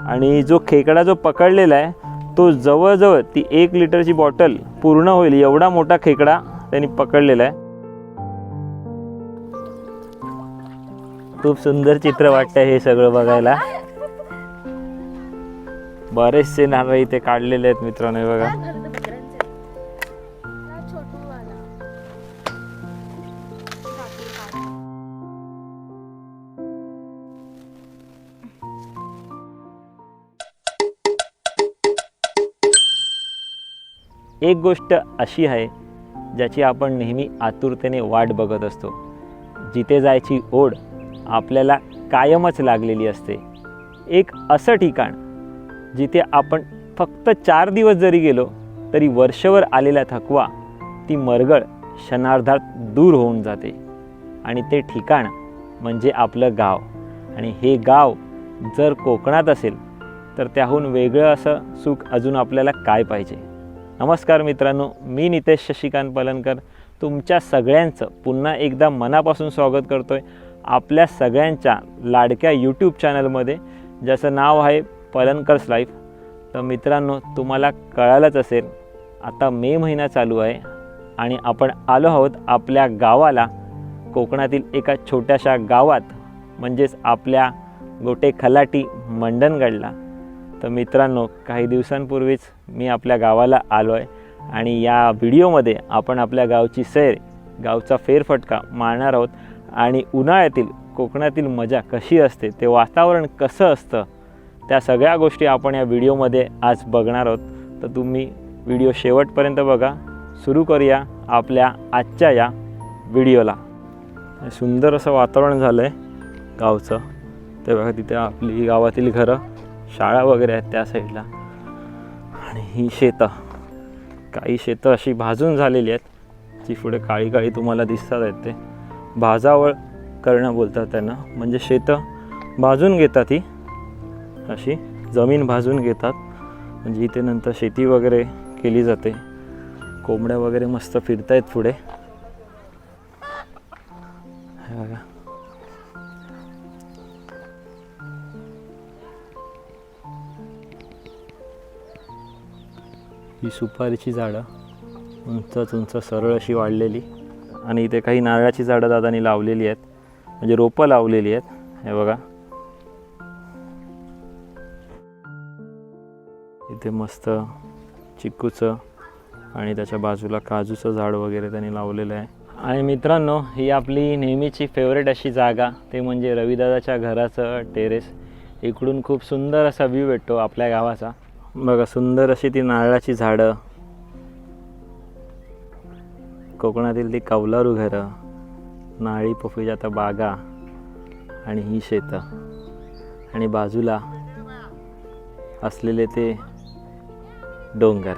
आणि जो खेकडा जो पकडलेला आहे तो जवळजवळ ती एक लिटरची बॉटल पूर्ण होईल एवढा मोठा खेकडा त्यांनी पकडलेला आहे. खूप सुंदर चित्र वाटतंय हे सगळं बघायला. बरेचसे नारळ इथे काढलेले आहेत मित्रांनो हे बघा. एक गोष्ट अशी आहे ज्याची आपण नेहमी आतुरतेने वाट बघत असतो. जिथे जायची ओढ आपल्याला कायमच लागलेली असते. एक असं ठिकाण जिथे आपण फक्त चार दिवस जरी गेलो तरी वर्षभर आलेला थकवा ती मरगळ क्षणार्धात दूर होऊन जाते. आणि ते ठिकाण म्हणजे आपलं गाव. आणि हे गाव जर कोकणात असेल तर त्याहून वेगळं असं सुख अजून आपल्याला काय पाहिजे? नमस्कार मित्रांनो मी नितेश शशिकांत पलनकर. तुमच्या सगळ्यांचं पुन्हा एकदा मनापासून स्वागत करतो आहे आपल्या सगळ्यांच्या लाडक्या यूट्यूब चॅनलमध्ये ज्याचं नाव आहे पलनकर्स लाईफ. तर मित्रांनो तुम्हाला कळालंच असेल आता मे महिना चालू आहे आणि आपण आलो आहोत आपल्या गावाला कोकणातील एका छोट्याशा गावात म्हणजेच आपल्या गोटे खलाटी मंडणगडला. तर मित्रांनो काही दिवसांपूर्वीच मी आपल्या गावाला आलो आहे आणि या व्हिडिओमध्ये आपण आपल्या गावची सैर गावचा फेरफटका मारणार आहोत आणि उन्हाळ्यातील कोकणातील मजा कशी असते ते वातावरण कसं असतं त्या सगळ्या गोष्टी आपण या व्हिडिओमध्ये आज बघणार आहोत. तर तुम्ही व्हिडिओ शेवटपर्यंत बघा. सुरू करूया आपल्या आजच्या या व्हिडिओला. सुंदर असं वातावरण झालं आहे गावचं. तेव्हा बघा तिथे आपली गावातील घरं. शाळा वगैरे आहेत त्या साईडला. आणि ही शेतं काही शेतं अशी भाजून झालेली आहेत जी पुढे काळी काळी तुम्हाला दिसतात आहेत ते. भाजावळ करणं बोलतात त्यांना. म्हणजे शेतं भाजून घेतात ही. अशी जमीन भाजून घेतात. म्हणजे इथे नंतर शेती वगैरे केली जाते. कोंबड्या वगैरे मस्त फिरतायत पुढे. बघा. ही सुपारीची झाडं उंचच उंच सरळ अशी वाढलेली. आणि इथे काही नारळाची झाडं दादानी लावलेली आहेत. म्हणजे रोपं लावलेली आहेत. हे बघा. इथे मस्त चिक्कूचं आणि त्याच्या बाजूला काजूचं झाड वगैरे त्यांनी लावलेलं आहे. आणि मित्रांनो ही आपली नेहमीची फेवरेट अशी जागा ते म्हणजे रविदादाच्या घराचं टेरेस इकडून खूप सुंदर असा व्ह्यू भेटतो आपल्या गावाचा. बघा सुंदर अशी ती नारळाची झाडं. कोकणातील ती कौलारू घरं नाळी पफीच्या आता बागा आणि ही शेतं. आणि बाजूला असलेले ते डोंगर.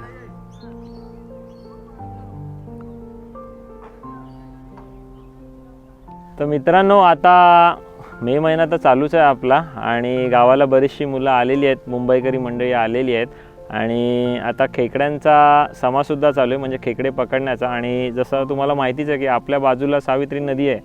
तर मित्रांनो आता मे महिना तर चालूच आहे आपला आणि गावाला बरीचशी मुलं आलेली आहेत. मुंबईकरी मंडळी आलेली आहेत. आणि आता खेकड्यांचा समासुद्धा चालू आहे म्हणजे खेकडे पकडण्याचा. आणि जसं तुम्हाला माहितीच आहे की आपल्या बाजूला सावित्री नदी आहे.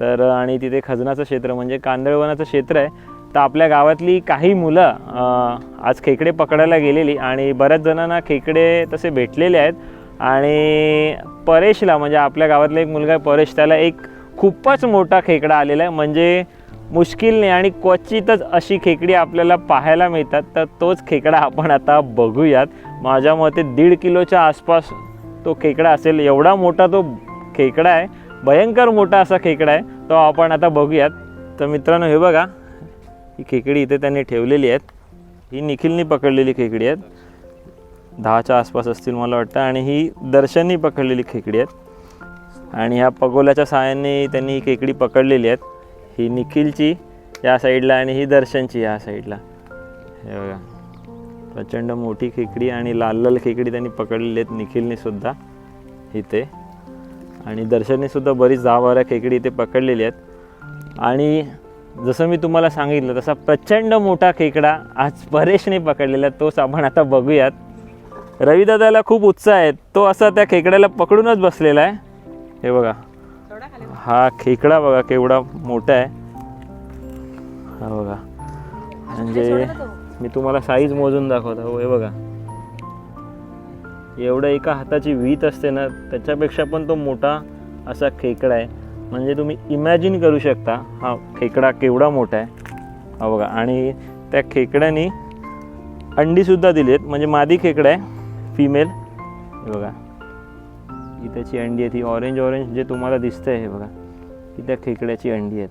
तर आणि तिथे खजनाचं क्षेत्र म्हणजे कांदळवनाचं क्षेत्र आहे. तर आपल्या गावातली काही मुलं आज खेकडे पकडायला गेलेली आणि बऱ्याच जणांना खेकडे तसे भेटलेले आहेत. आणि परेशला म्हणजे आपल्या गावातला एक मुलगा आहे परेश त्याला एक खूपच मोठा खेकडा आलेला आहे. म्हणजे मुश्किलने आणि क्वचितच अशी खेकडी आपल्याला पाहायला मिळतात. तर तोच खेकडा आपण आता बघूयात. माझ्या मते दीड किलोच्या आसपास तो खेकडा असेल. एवढा मोठा तो खेकडा आहे. भयंकर मोठा असा खेकडा आहे. तो आपण आता बघूयात. तर मित्रांनो हे बघा. ही खेकडी इथे त्यांनी ठेवलेली आहेत. ही निखिलनी पकडलेली खेकडी आहेत. दहाच्या आसपास असतील मला वाटतं. आणि ही दर्शननी पकडलेली खेकडी आहेत. आणि ह्या पगोल्याच्या सहाय्याने त्यांनी ही खेकडी पकडलेली आहेत. ही निखिलची या साईडला आणि ही दर्शनची या साईडला. हे बघा. प्रचंड मोठी खेकडी आणि लाल लाल खेकडी त्यांनी पकडलेली आहेत निखिलने सुद्धा इथे. आणि दर्शनने सुद्धा बरीच दहा बारा खेकडी इथे पकडलेली आहेत. आणि जसं मी तुम्हाला सांगितलं तसा प्रचंड मोठा खेकडा आज परेशने पकडलेला आहे, तोच आपण आता बघूयात. रविदादाला खूप उत्साह आहे. तो असा त्या खेकड्याला पकडूनच बसलेला आहे. हे बघा. हा खेकडा बघा केवढा मोठा आहे. हा बघा. म्हणजे मी तुम्हाला साईज मोजून दाखवतो. हे बघा. एवढं एका हाताची वीत असते ना त्याच्यापेक्षा पण तो मोठा असा खेकडा आहे. म्हणजे तुम्ही इमॅजिन करू शकता हा खेकडा केवढा मोठा आहे. हा बघा. आणि त्या खेकड्यानी अंडीसुद्धा दिली आहेत. म्हणजे मादी खेकडा आहे फिमेल हे बघा. ही त्याची अंडी आहेत ही ऑरेंज ऑरेंज जे तुम्हाला दिसतंय हे बघा. ही त्या खेकड्याची अंडी आहेत.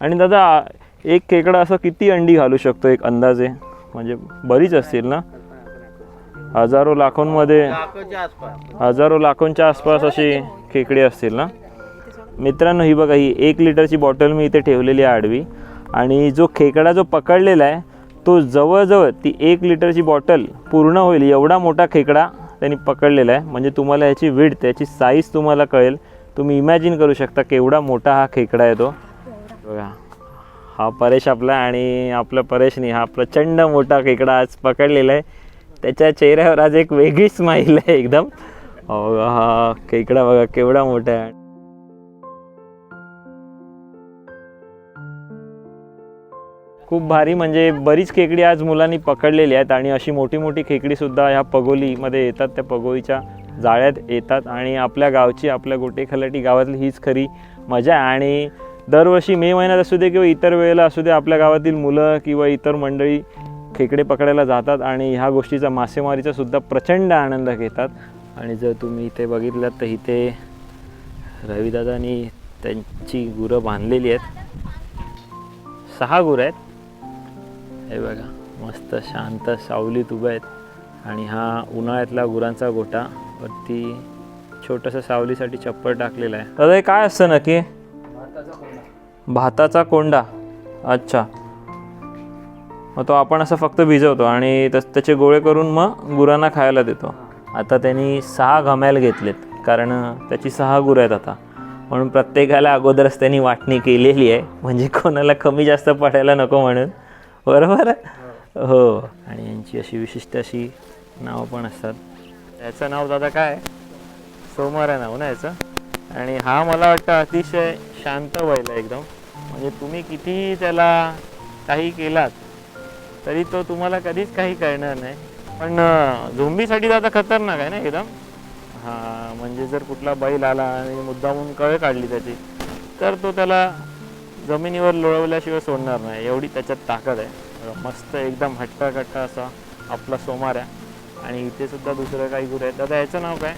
आणि दादा एक खेकडा असं किती अंडी घालू शकतो एक अंदाजे? म्हणजे बरीच असतील ना? हजारो लाखोंमध्ये हजारो लाखोंच्या आसपास अशी खेकडी असतील ना? मित्रांनो ही बघा ही एक लिटरची बॉटल मी इथे ठेवलेली आहे आडवी. आणि जो खेकडा जो पकडलेला आहे तो जवळजवळ ती एक लिटरची बॉटल पूर्ण होईल. एवढा मोठा खेकडा त्यांनी पकडलेला आहे. म्हणजे तुम्हाला ह्याची विड त्याची साईज तुम्हाला कळेल. तुम्ही इमॅजिन करू शकता केवढा मोठा हा खेकडा आहे तो. बघा हा परेश आपला आणि आपला परेशनी हा प्रचंड मोठा खेकडा आज पकडलेला आहे. त्याच्या चेहऱ्यावर आज एक वेगळी स्माईल आहे एकदम. हा खेकडा बघा केवढा मोठा आहे. खूप भारी. म्हणजे बरीच खेकडी आज मुलांनी पकडलेली आहेत आणि अशी मोठी मोठी खेकडीसुद्धा ह्या पगोलीमध्ये येतात. त्या पगोलीच्या जाळ्यात येतात आणि आपल्या गावची आपल्या गोटेखलाटी गावातली हीच खरी मजा आहे. आणि दरवर्षी मे महिन्यात असू दे किंवा इतर वेळेला असू दे आपल्या गावातील मुलं किंवा इतर मंडळी खेकडे पकडायला जातात आणि ह्या गोष्टीचा मासेमारीचा सुद्धा प्रचंड आनंद घेतात. आणि जर तुम्ही इथे बघितलं तर इथे रविदादानी त्यांची गुरं बांधलेली आहेत. सहा गुरं आहेत. हे बघा मस्त शांत सावलीत उभं आहेत. आणि हा उन्हाळ्यातला गुरांचा गोटा वरती छोटंसं सावलीसाठी चप्पल टाकलेलं आहे. दादा हे काय असतं नक्की? भाताचा कोंडा. अच्छा. मग तो आपण असं फक्त भिजवतो आणि तस त्याचे गोळे करून मग गुरांना खायला देतो. आता त्यांनी सहा घम्याल घेतलेत कारण त्याची सहा गुरं आहेत आता. म्हणून प्रत्येकाला अगोदरच त्यांनी वाटणी केलेली आहे. म्हणजे कोणाला कमी जास्त पडायला नको म्हणून. बरोबर? हो. आणि यांची अशी विशिष्ट अशी नावं पण असतात. याचं नाव दादा काय? सोमवार आहे नाव ना याचं? आणि हा मला वाटतं अतिशय शांत आहे एकदम. म्हणजे तुम्ही कितीही त्याला काही केलात तरी तो तुम्हाला कधीच काही कळणार नाही. पण झोंबीसाठी दादा खतरनाक आहे ना एकदम? हां म्हणजे जर कुठला बैल आला आणि मुद्दामून कळ काढली त्याची तर तो त्याला जमिनीवर लोळवल्याशिवाय सोडणार नाही. एवढी त्याच्यात ताकद आहे. मस्त एकदम हट्टा कट्टा असा आपला सोमार आहे. आणि इथे सुद्धा दुसरं काही गुरु आहेत. दादा याचं नाव काय?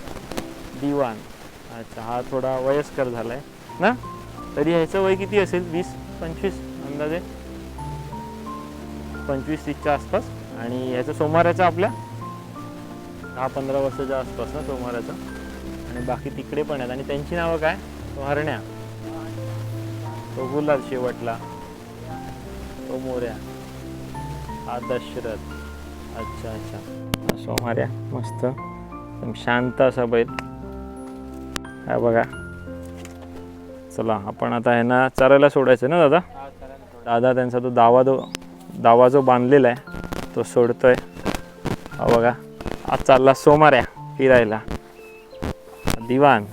दिवान अच्छा हा थोडा वयस्कर झाला आहे ना? तरी ह्याचं वय किती असेल? वीस पंचवीस अंदाजे? पंचवीस तीसच्या आसपास. आणि ह्याचं सोमवाराचं आपल्या? दहा पंधरा वर्षाच्या आसपास ना सोमवाराचं आणि बाकी तिकडे पण आहेत. आणि त्यांची नावं काय? हरण्या तो गुलाल शेवटला. तो मोऱ्या हा दशरथ अच्छा. अच्छा सोमाऱ्या मस्त. एकदम शांत असा बैल. हा बघा. चला आपण आता ह्यांना चरायला सोडायचं ना दादा? दादा त्यांचा तो दावा जो दावा जो बांधलेला आहे तो सोडतोय. हा बघा. आज चालला सोमाऱ्या फिरायला. दिवाण.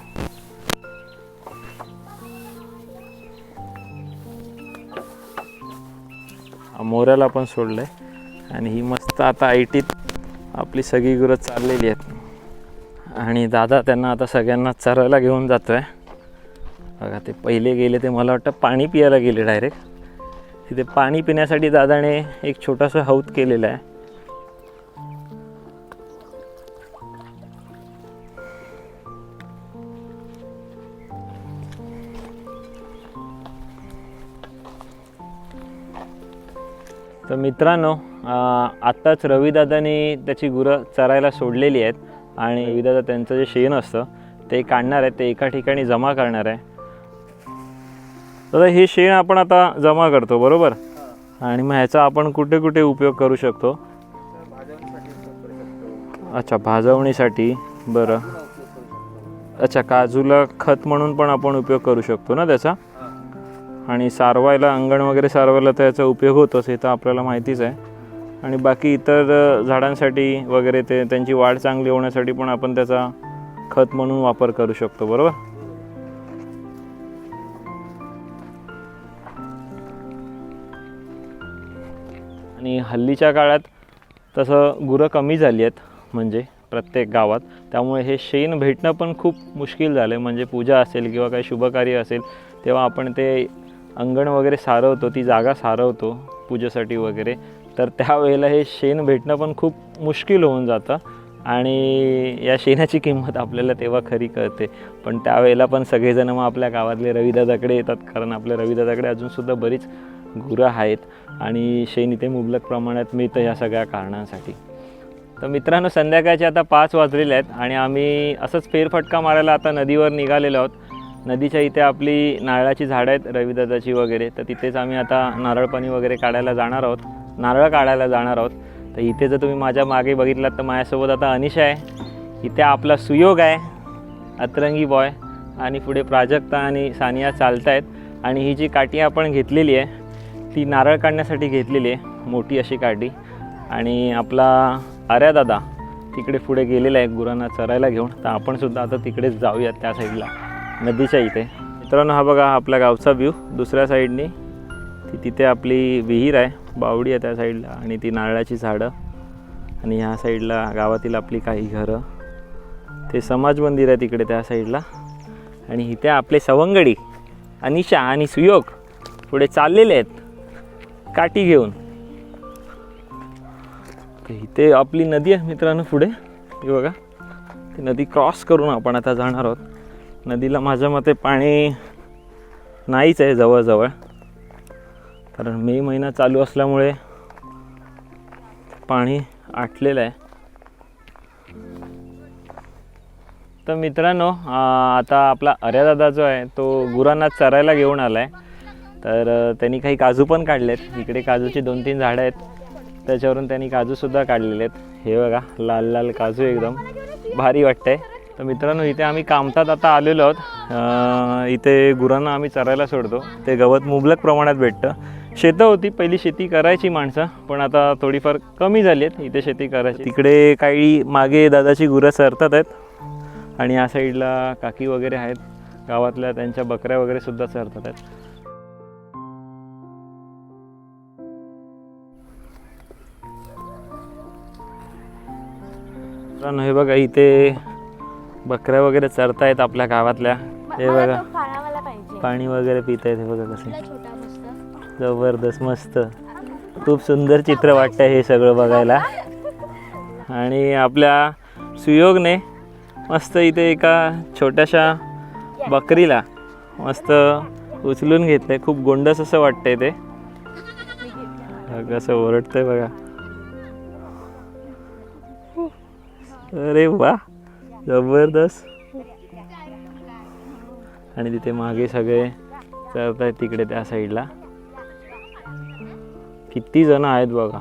मोऱ्याला पण सोडलं आहे आणि ही मस्त आता आय टीत आपली सगळी गुरं चाललेली आहेत. आणि दादा त्यांना आता सगळ्यांना चरायला घेऊन जातो आहे बघा ते पहिले गेले ते मला वाटतं पाणी पियाला गेले डायरेक्ट तिथे पाणी पिण्यासाठी दादाने एक छोटासा हौद केलेला आहे. तर मित्रांनो आत्ताच रवीदादांनी त्याची गुरं चरायला सोडलेली आहेत आणि रविदादा त्यांचं जे शेण असतं ते काढणार आहे ते एका ठिकाणी जमा करणार आहे. तर हे शेण आपण आता जमा करतो बरोबर? आणि मग ह्याचा आपण कुठे कुठे उपयोग करू शकतो? अच्छा भाजवणीसाठी बरं. अच्छा काजूला खत म्हणून पण आपण उपयोग करू शकतो ना त्याचा? आणि सारवायला अंगण वगैरे सारवायला तर याचा उपयोग होतोच हे तर आपल्याला माहितीच आहे. आणि बाकी इतर झाडांसाठी वगैरे ते त्यांची वाढ चांगली होण्यासाठी पण आपण त्याचा खत म्हणून वापर करू शकतो बरोबर? आणि हल्लीच्या काळात तसं गुरं कमी झाली आहेत म्हणजे प्रत्येक गावात. त्यामुळे हे शेण भेटणं पण खूप मुश्किल झालं आहे म्हणजे पूजा असेल किंवा काही शुभकार्य असेल तेव्हा आपण ते अंगण वगैरे सारवतो ती जागा सारवतो पूजेसाठी वगैरे. तर त्यावेळेला हे शेण भेटणं पण खूप मुश्किल होऊन जातं आणि या शेणाची किंमत आपल्याला तेव्हा खरी कळते. पण त्यावेळेला पण सगळेजण मग आपल्या गावातले रविदादाकडे येतात कारण आपल्या रविदादाकडे अजूनसुद्धा बरीच गुरं आहेत आणि शेण इथे मुबलक प्रमाणात मिळतं ह्या सगळ्या कारणांसाठी. तर मित्रांनो संध्याकाळचे आता पाच वाजलेले आहेत आणि आम्ही असंच फेरफटका मारायला आता नदीवर निघालेलो आहोत. नदीच्या इथे आपली नारळाची झाडं आहेत रविदादाची वगैरे. तर तिथेच आम्ही आता नारळ पाणी वगैरे काढायला जाणार आहोत. नारळ काढायला जाणार आहोत. तर इथे जर तुम्ही माझ्या मागे बघितलात तर माझ्यासोबत आता अनिशा आहे. इथे आपला सुयोग आहे. अतरंगी बॉय आणि पुढे प्राजक्ता आणि सानिया चालत आहेत आणि ही जी काठी आपण घेतलेली आहे ती नारळ काढण्यासाठी घेतलेली आहे. मोठी अशी काठी. आणि आपला आर्या दादा तिकडे पुढे गेलेला आहे गुरांना चरायला घेऊन. तर आपणसुद्धा आता तिकडेच जाऊयात त्या साईडला नदीच्या इथे. मित्रांनो हा बघा आपल्या गावचा व्ह्यू दुसऱ्या साईडनी ती तिथे आपली विहीर आहे. बावडी आहे त्या साईडला आणि ती नारळाची झाडं. आणि ह्या साईडला गावातील आपली काही घरं. ते समाज मंदिर आहे तिकडे त्या साईडला आणि इथे आपले सवंगडी अनिशा आणि सुयोग पुढे चाललेले आहेत. काठी घेऊन. इथे आपली नदी आहे मित्रांनो पुढे. हे बघा. ती नदी क्रॉस करून आपण आता जाणार आहोत. नदीला माझ्या मते पाणी नाहीच आहे जवळजवळ. कारण मे महिना चालू असल्यामुळे पाणी आटलेलं आहे. तर मित्रांनो आता आपला अर्यादादा जो आहे तो गुरांना चरायला घेऊन आला आहे तर त्यांनी काही काजू पण काढलेत. इकडे काजूची दोन तीन झाडं आहेत. त्याच्यावरून त्यांनी काजूसुद्धा काढलेले आहेत हे बघा लाल लाल काजू एकदम. भारी वाटतंय. तर मित्रांनो इथे आम्ही कामतात आता आलेलो आहोत. इथे गुरांना आम्ही चरायला सोडतो. ते गवत मुबलक प्रमाणात भेटतं. शेतं होती पहिली शेती करायची माणसं पण आता थोडीफार कमी झाली आहेत. इथे शेती करायची. तिकडे काही मागे दादाची गुरं सरतात आहेत. आणि या साईडला काकी वगैरे आहेत. गावातल्या त्यांच्या बकऱ्या वगैरे सुद्धा चरतात आहेत. हे बघा इथे बकऱ्या वगैरे चरतायत आपल्या गावातल्या. हे बघा. पाणी वगैरे पित आहेत हे बघा कसे. जबरदस्त मस्त. खूप सुंदर चित्र वाटतं हे सगळं बघायला. आणि आपल्या सुयोगने मस्त इथे एका छोट्याशा बकरीला मस्त उचलून घेतलंय. खूप गोंडस असं वाटतंय ते. कसं ओरडतंय बघा. अरे वा. जबरदस्त. आणि तिथे मागे सगळे चरतायत तिकडे त्या साईडला. किती जण आहेत बघा.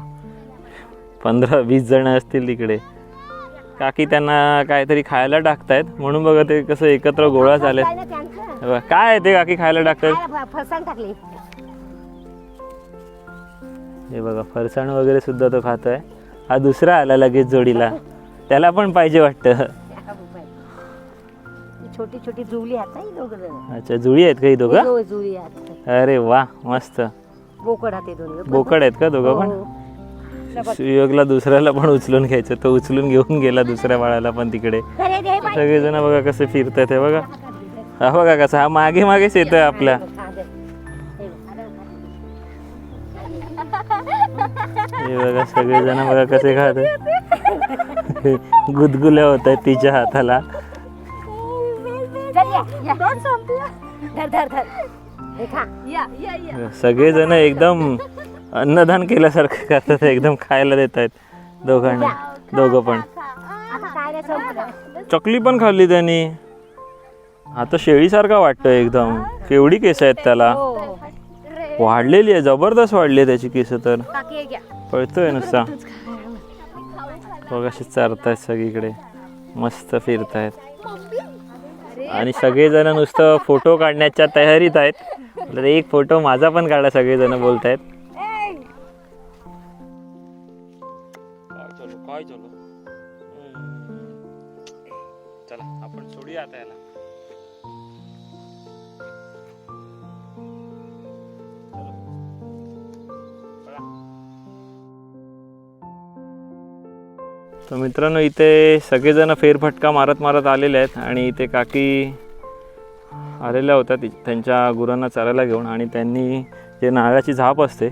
पंधरा वीस जण असतील तिकडे. काकी त्यांना काहीतरी खायला टाकतायत. म्हणून बघा ते कसं एकत्र गोळा झालेत. काय काय आहे ते काकी खायला टाकतात? हे बघा फरसाण वगैरे सुद्धा तो खातोय. हा दुसरा आला लगेच जोडीला. त्याला पण पाहिजे वाटतं. छोटी छोटी जुळली आहेत ना ही दोघं जण. अच्छा जुळी आहेत का ही दोघं? हो, जुळी आहेत. अरे वा मस्त. बोकड आहेत दोन बोकड आहेत का दोघं पण? हो. सुयोगला दुसऱ्याला पण उचलून घ्यायचं तो उचलून घेऊन गेला दुसऱ्या बाळाला पण तिकडे. अरे दे बाई. सगळेजण बघा कसे फिरतात हे बघा. हा बघा कसा हा मागे मागेच येतोय आपल्या हा, दे. हे बघा सगळेजण बघा कसे खात गुदगुल्या होत आहेत तिच्या हाताला. चल या, या. धर धर धर. हे खा. या या या. सगळेजण एकदम अन्नदान केल्यासारखं करतात एकदम खायला देत आहेत दोघांना. दोघं पण. आता काय नाही संपलं चकली पण खाल्ली त्यांनी. आता शेळीसारखा वाटतोय एकदम. केवढी केस आहेत त्याला. हो. वाढलेली आहे जबरदस्त वाढली आहे त्याची केस तर. काकी हे घ्या. पळतोय नुसता. चारतायत सगळीकडे. मस्त फिरतायत. आणि सगळेजण नुसतं फोटो काढण्याच्या तयारीत आहेत. तर एक फोटो माझा पण काढा सगळेजण बोलतायत. काय तर मित्रांनो इथे सगळेजण फेरफटका मारत मारत आलेले आहेत आणि इथे काकी आलेल्या होत्या ति- त्यांच्या गुरांना चारायला घेऊन आणि त्यांनी जे नारळाची झाप असते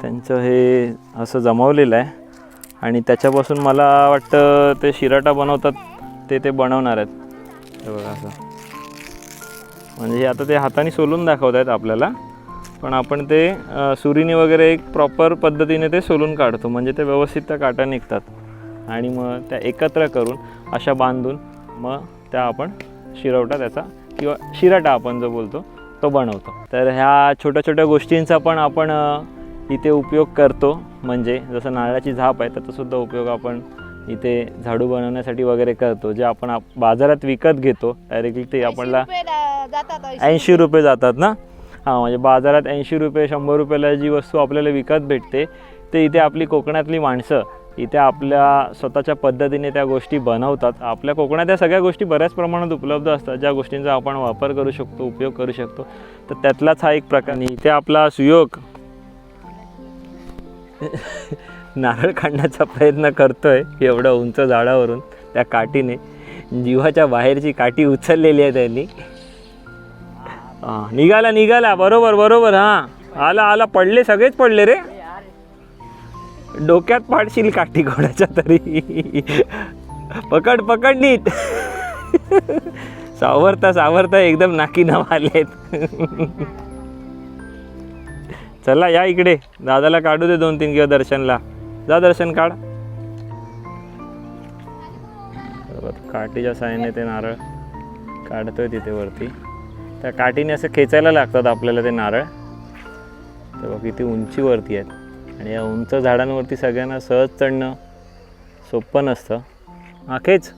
त्यांचं हे असं जमवलेलं आहे. आणि त्याच्यापासून मला वाटतं ते शिराटा बनवतात ते ते बनवणार आहेत. बघा असं. म्हणजे आता ते हाताने सोलून दाखवत आहेत आपल्याला. पण आपण ते सुरीने वगैरे एक प्रॉपर पद्धतीने ते सोलून काढतो. म्हणजे ते व्यवस्थित त्या काट्या निघतात. आणि मग त्या एकत्र करून अशा बांधून मग त्या आपण शिरवटा त्याचा किंवा शिराटा आपण जो बोलतो तो बनवतो. तर ह्या छोट्या छोट्या गोष्टींचा पण आपण इथे उपयोग करतो. म्हणजे जसं नारळाची झाप आहे त्याचासुद्धा उपयोग आपण इथे झाडू बनवण्यासाठी वगैरे करतो. जे आपण आप- बाजारात विकत घेतो डायरेक्टली ते आपल्याला ऐंशी रुपये जातात ना? हां म्हणजे बाजारात ऐंशी रुपये शंभर रुपयाला जी वस्तू आपल्याला विकत भेटते ते इथे आपली कोकणातली माणसं इथे आपल्या स्वतःच्या पद्धतीने त्या गोष्टी बनवतात. आपल्या कोकणात या सगळ्या गोष्टी बऱ्याच प्रमाणात उपलब्ध असतात ज्या गोष्टींचा आपण वापर करू शकतो उपयोग करू शकतो. तर त्यातलाच हा एक प्रकार. इथे आपला सुयोग. नारळ काढण्याचा प्रयत्न करतोय एवढं उंच झाडावरून त्या काठीने. जीवाच्या बाहेरची काठी उचललेली आहे त्यांनी. हा निघाला निघाला. बरोबर बरोबर हां. आला आला. पडले सगळेच पडले रे. डोक्यात पाडशील काठी कोणाच्या तरी. पकड पकड नीट. सावरता सावरता एकदम नाकी नाव आलेत चला या इकडे. दादाला काढू दे दोन तीन किंवा दर्शनला. जा दर्शन काढ. काठीच्या सायने ते नारळ काढतोय तिथे वरती. त्या काठीने असं खेचायला लागतात आपल्याला ते नारळ. तेव्हा किती उंचीवरती आहेत. आणि या उंच झाडांवरती सगळ्यांना सहज चढणं सोपं नसतं. आखेच खेच.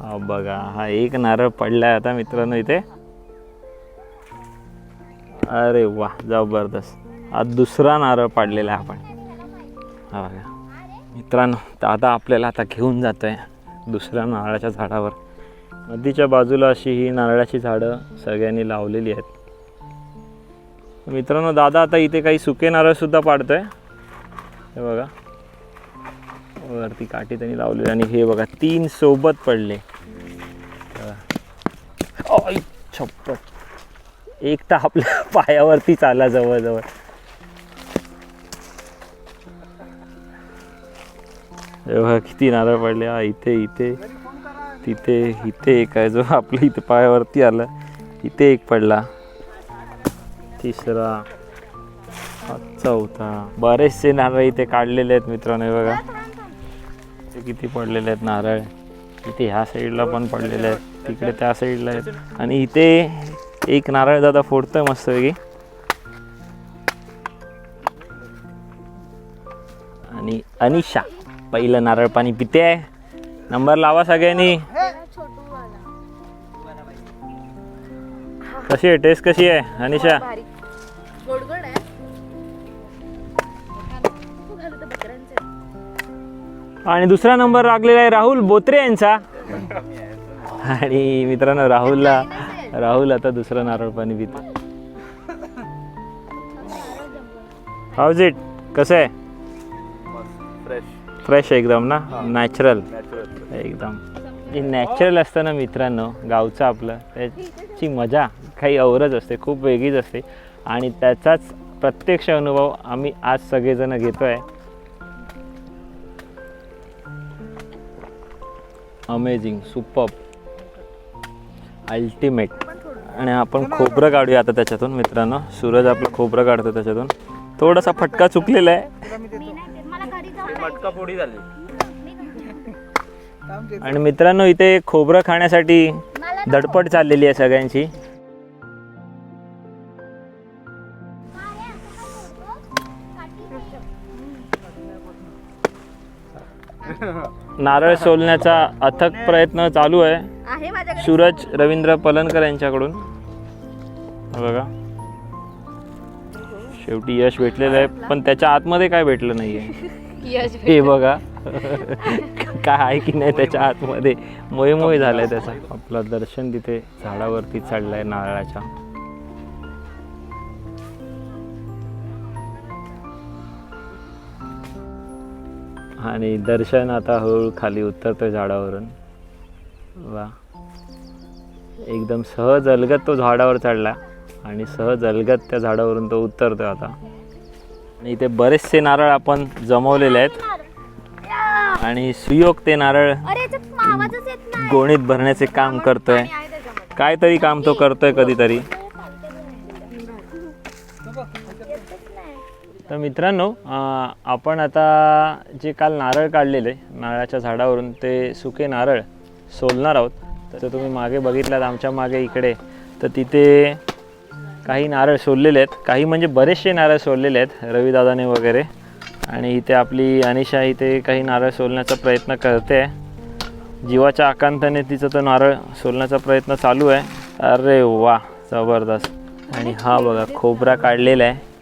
हा बघा हा एक नारळ पडला आहे आता मित्रांनो इथे. अरे वा जबरदस्त. हा दुसरा नारळ पाडलेला आहे आपण. हा बघा. मित्रांनो तर आता आपल्याला आता घेऊन जातो आहे दुसऱ्या नारळाच्या झाडावर. नदीच्या बाजूला अशी ही नारळाची झाडं सगळ्यांनी लावलेली आहेत. मित्रांनो दादा आता इथे काही सुके नारळसुद्धा पाडतोय. हे बघा. वरती काठी त्यांनी लावलेली आणि हे बघा तीन सोबत पडले. छप्प एक तर आपल्या पायावरतीच आला जवळजवळ. हे बघा किती नारळ पडले. हा इथे इथे. तिथे इथे एक आहे जो आपल्या इथे पायावरती आला. इथे एक पडला. तिसरा. चौथा बरेचसे नारळ इथे काढलेले आहेत मित्रांनो हे बघा. ते किती पडलेले आहेत नारळ. इथे ह्या साईडला पण पडलेले आहेत. तिकडे त्या साईडला आहेत. आणि इथे एक नारळ दादा फोडतोय मस्तपैकी आणि अनिशा पहिलं नारळ पाणी पिते आहे. नंबर लावा सगळ्यांनी. कशी आहे? टेस्ट कशी आहे अनिशा? गोडगोड आहे. तू घालू तर बकऱ्यांचं. आणि दुसरा नंबर लागलेला आहे राहुल बोत्रे यांचा. आणि मित्रांनो राहुलला राहुल आता दुसरं नारळ पाणी पितो. हाऊज इट कसं आहे? फ्रेश फ्रेश एकदम ना? नॅचरल एकदम. नॅचरल असतं ना मित्रांनो गावचं आपलं. त्याची मजा. काही औरच असते खूप वेगळीच असते. आणि त्याचाच प्रत्यक्ष अनुभव आम्ही आज सगळेजण घेतो आहे अमेझिंग सुपर अल्टिमेट आणि आपण खोबरं काढूया आता त्याच्यातून मित्रांनो. सूरज आपलं खोबरं काढतो त्याच्यातून. थोडासा फटका चुकलेला आहे. आणि मित्रांनो इथे खोबरं खाण्यासाठी धडपड चाललेली आहे सगळ्यांची. नारळ सोलण्याचा अथक प्रयत्न चालू आहे. सूरज रवींद्र पलनकर यांच्याकडून. बघा. शेवटी यश भेटलेलं आहे पण त्याच्या आतमध्ये काय भेटलं नाहीये. हे बघा. काय आहे की नाही त्याच्या आतमध्ये? मोय मोय झालाय त्याचा. आपलं दर्शन तिथे झाडावरती चढलाय नारळाच्या. आणि दर्शन आता हळूहळू खाली उतरतोय झाडावरून. वा. एकदम सहज अलगत तो झाडावर चढला आणि सहज अलगत त्या झाडावरून तो उतरतोय आता. आणि इथे बरेचसे नारळ आपण जमवलेले आहेत. आणि सुयोग ते नारळ गोणीत भरण्याचे काम करतोय. काहीतरी काम तो करतोय कधीतरी. तर मित्रांनो आपण आता जे काल नारळ काढलेले नारळाच्या झाडावरून ते सुके नारळ सोलणार आहोत. तर तुम्ही मागे बघितलात आमच्या मागे इकडे. तर तिथे काही नारळ सोललेले आहेत. काही म्हणजे बरेचसे नारळ सोललेले आहेत रविदादाने वगैरे. आणि इथे आपली अनिशा इथे काही नारळ सोलण्याचा प्रयत्न करते. जीवाच्या आकांताने तिचं तो नारळ सोलण्याचा प्रयत्न चालू आहे. अरे वा जबरदस्त. आणि हा बघा खोबरा काढलेला आहे.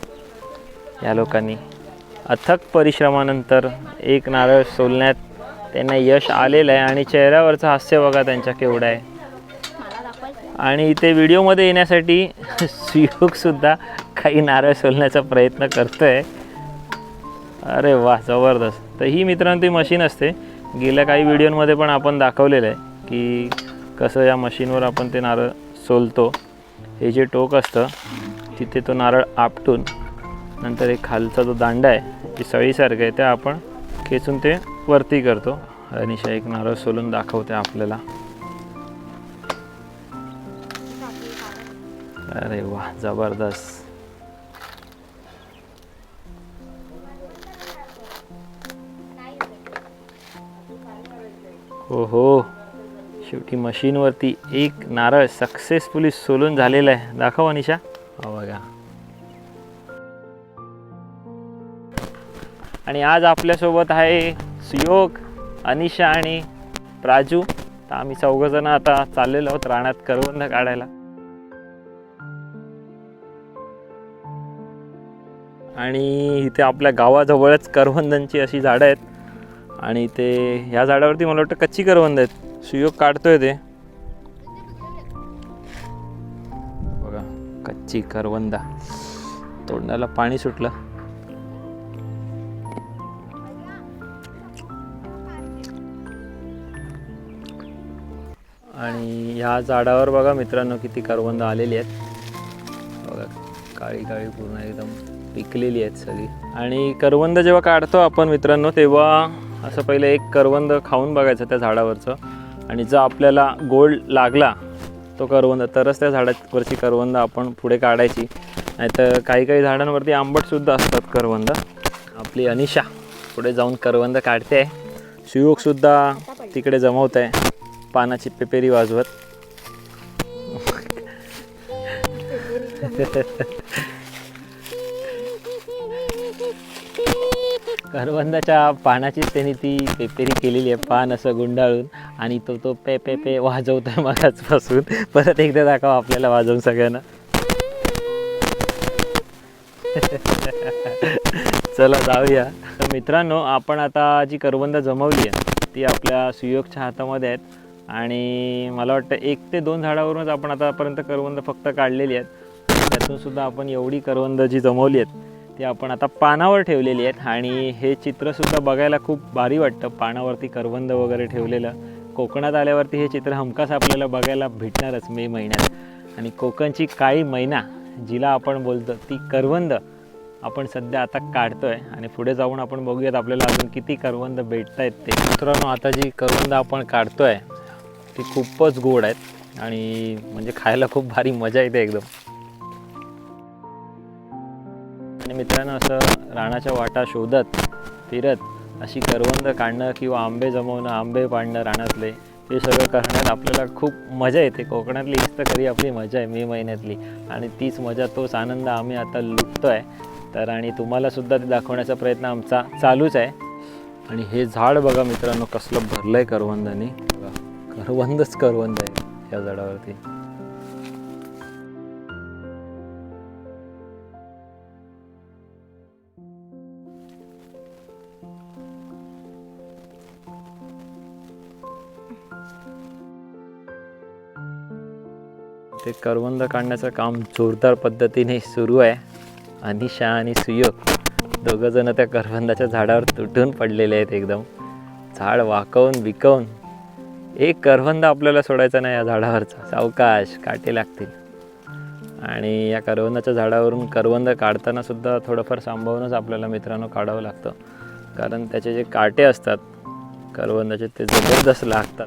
या लोकांनी. अथक परिश्रमानंतर एक नारळ सोलण्यात त्यांना यश आलेलं आहे आणि चेहऱ्यावरचं हास्य बघा त्यांच्या केवढं आहे. आणि इथे व्हिडिओमध्ये येण्यासाठी सुयोगसुद्धा काही नारळ सोलण्याचा प्रयत्न करतोय. अरे वा जबरदस्त. तर ही मित्रांनो ती मशीन असते. गेल्या काही व्हिडिओमध्ये पण आपण दाखवलेलं आहे की कसं या मशीनवर आपण ते नारळ सोलतो. हे जे टोक असतं तिथे तो नारळ आपटून नंतर एक खालचा जो दांडा आहे जी सळीसारखं आहे त्या आपण खेचून ते वरती करतो. अनिशा एक नारळ सोलून दाखवते आपल्याला. अरे वा जबरदस्त. हो हो. शेवटी मशीनवरती एक नारळ सक्सेसफुली सोलून झालेला आहे. दाखव अनिशा. हो बघा. आणि आज आपल्यासोबत आहे सुयोग अनिशा आणि प्राजू. तर आम्ही चौघजणं आता चाललेलो आहोत रानात करवंद काढायला. आणि इथे आपल्या गावाजवळच करवंदांची अशी झाडं आहेत. आणि ते ह्या झाडावरती मला वाटतं कच्ची करवंद आहेत. सुयोग काढतोय ते. बघा कच्ची करवंदा. तोंडाला पाणी सुटलं. आणि ह्या झाडावर बघा मित्रांनो किती करवंद आलेली आहेत. बघा काळी काळी पूर्ण एकदम पिकलेली आहेत सगळी. आणि करवंद जेव्हा काढतो आपण मित्रांनो तेव्हा असं पहिलं एक करवंद खाऊन बघायचं त्या झाडावरचं. आणि जर आपल्याला गोल्ड लागला तो करवंद. तरच त्या झाडावरची करवंद आपण पुढे काढायची. नाहीतर काही काही झाडांवरती आंबटसुद्धा असतात करवंद. आपली अनिशा पुढे जाऊन करवंद काढते. आहे सुयोगसुद्धा तिकडे जमवत आहे. पानाची पेपेरी वाजवत. करवंदाच्या पानाचीच त्यांनी ती पेपेरी केलेली आहे पान असं गुंडाळून. आणि तो तो पे पे पे वाजवतोय मगाचपासून. परत एकदा दाखव आपल्याला वाजवून सगळ्यांना. चला जाऊया. तर मित्रांनो आपण आता जी करवंद जमवली आहे ती आपल्या सुयोगच्या हातामध्ये आहेत. आणि मला वाटतं एक ते दोन झाडावरूनच आपण आतापर्यंत करवंद फक्त काढलेली आहेत. त्यातून सुद्धा आपण एवढी करवंद जी जमवली आहेत ती आपण आता पानावर ठेवलेली आहेत. आणि हे चित्रसुद्धा बघायला खूप भारी वाटतं पानावरती करवंद वगैरे ठेवलेलं. कोकणात आल्यावरती हे चित्र हमखास आपल्याला बघायला भेटणारच मे महिन्यात. आणि कोकणची काळी मैना जिला आपण बोलतो ती करवंद आपण सध्या आता काढतो आहे आणि पुढे जाऊन आपण बघूयात आपल्याला अजून किती करवंद भेटत आहेत ते. मित्रांनो आता जी करवंद आपण काढतो आहे ती खूपच गोड आहेत आणि म्हणजे खायला खूप भारी मजा येते एकदम. आणि मित्रांनो असं रानाच्या वाटा शोधत फिरत अशी करवंद काढणं किंवा आंबे जमवणं आंबे पाडणं रानातले हे सगळं करण्यात आपल्याला खूप मजा येते. कोकणातली हीच तर खरी आपली मजा आहे मे महिन्यातली. आणि तीच मजा तोच आनंद आम्ही आता लुटतो आहे तर आणि तुम्हालासुद्धा ते दाखवण्याचा प्रयत्न आमचा चालूच आहे. आणि हे झाड बघा मित्रांनो कसलं भरलं आहे करवंदाने. करवंदच करवंद आहे या झाडावरती. ते करवंद काढण्याचं काम जोरदार पद्धतीने सुरू आहे. अनिशा आणि सुयोग दोघं जण त्या करवंदाच्या झाडावर तुटून पडलेले आहेत एकदम. झाड वाकवून बिकवून एक करवंद आपल्याला सोडायचा नाही या झाडावरचा. सावकाश काटे लागतील. आणि या करवंदाच्या झाडावरून करवंद काढताना सुद्धा थोडंफार सांभाळूनच आपल्याला मित्रांनो काढावं लागतं. कारण त्याचे जे काटे असतात करवंदाचे ते जबरदस्त लागतात.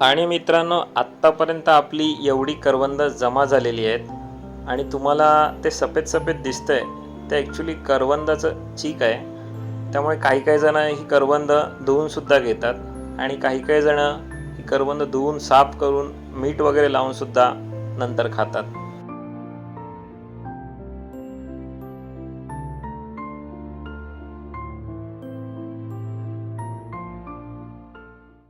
आणि मित्रांनो आत्तापर्यंत आपली एवढी करवंद जमा झालेली आहेत. आणि तुम्हाला ते सफेद सफेद दिसतंय. ते ॲक्च्युली करवंदाचं चीक आहे. त्यामुळे काही काही जण ही करवंद धुवून सुद्धा घेतात. आणि काही काही जण करवंद धुवून साफ करून मीठ वगैरे लावून सुद्धा नंतर खातात.